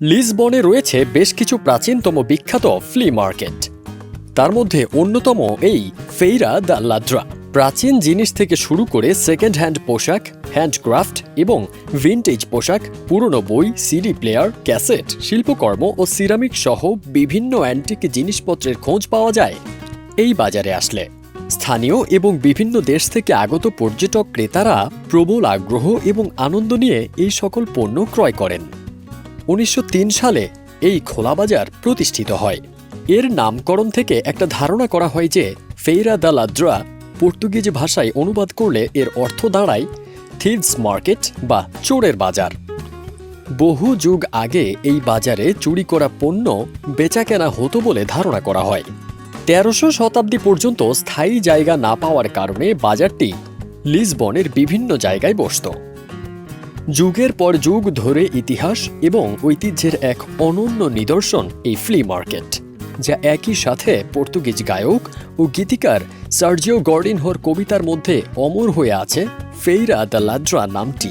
লিসবনে রয়েছে বেশ কিছু প্রাচীনতম বিখ্যাত ফ্লি মার্কেট। তার মধ্যে অন্যতম এই ফেইরা দ্য লাদ্রা। প্রাচীন জিনিস থেকে শুরু করে সেকেন্ড হ্যান্ড পোশাক হ্যান্ডক্রাফট এবং ভিন্টেজ পোশাক, পুরনো বই সিডি প্লেয়ার ক্যাসেট শিল্পকর্ম ও সিরামিক সহ বিভিন্ন অ্যান্টিক জিনিসপত্রের খোঁজ পাওয়া যায়। এই বাজারে আসলে। স্থানীয় এবং বিভিন্ন দেশ থেকে আগত পর্যটক ক্রেতারা প্রবল আগ্রহ এবং আনন্দ নিয়ে এই সকল পণ্য ক্রয় করেন। উনিশশো তিন সালে এই খোলা বাজার প্রতিষ্ঠিত হয়। এর নামকরণ থেকে একটা ধারণা করা হয় যে, ফেইরা দা লাদ্রা পর্তুগিজ ভাষায় অনুবাদ করলে এর অর্থ দাঁড়ায় থিভস মার্কেট বা চোরের বাজার। বহু যুগ আগে এই বাজারে চুরি করা পণ্য বেচাকেনা হতো বলে ধারণা করা হয়। তেরোশো শতাব্দী পর্যন্ত স্থায়ী জায়গা না পাওয়ার কারণে বাজারটি লিসবনের বিভিন্ন জায়গায় বসত। যুগের পর যুগ ধরে ইতিহাস এবং ঐতিহ্যের এক অনন্য নিদর্শন এই ফ্লি মার্কেট, যা একই সাথে পর্তুগিজ গায়ক ও গীতিকার সার্জিও গর্ডিনহোর কবিতার মধ্যে অমর হয়ে আছে ফেইরা দ্য লাদ্রা নামটি।